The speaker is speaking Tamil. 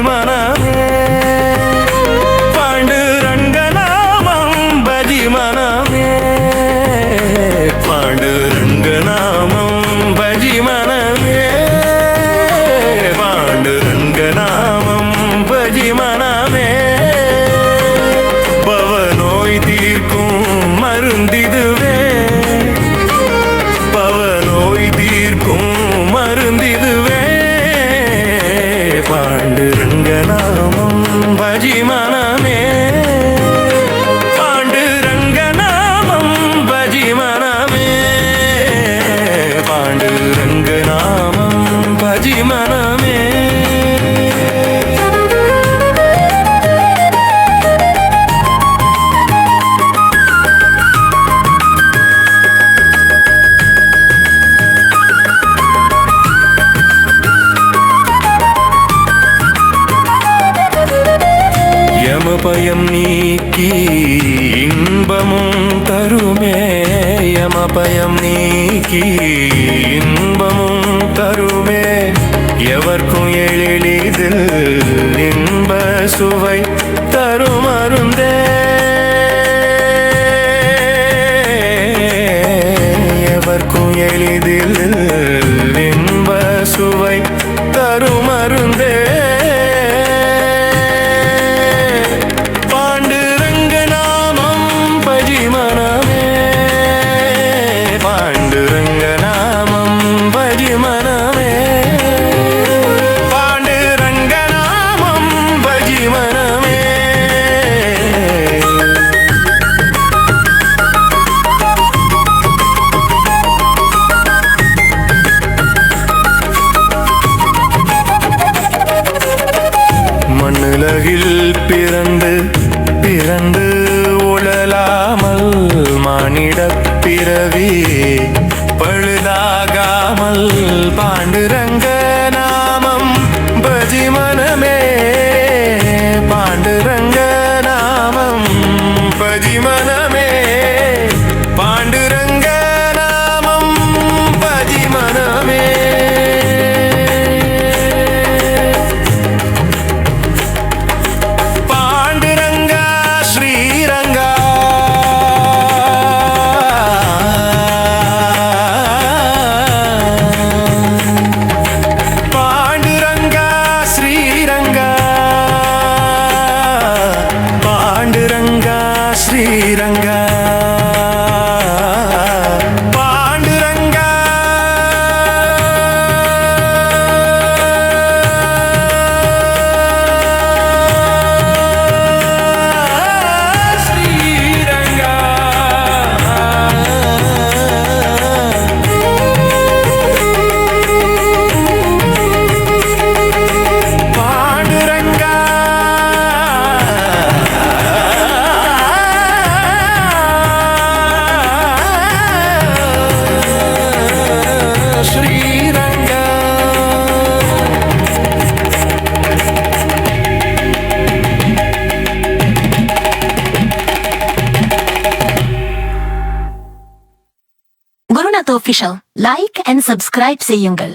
limana பயம் நீக்கி இன்பமும் தருமே. யமபயம் நீக்கி இன்பமும் தருமே. எவர்க்கும் எழிலிதில் இன்ப சுவை. உலகில் பிறந்து பிறந்து உழலாமல் மானிட பிறவி பழுதாகாமல் பாண்டுரங்க நாமம் பஜி மனமே. பாண்டுரங்க நாமம் பஜி மனமே Manjunath official like and subscribe ചെയ്യുങ്കൾ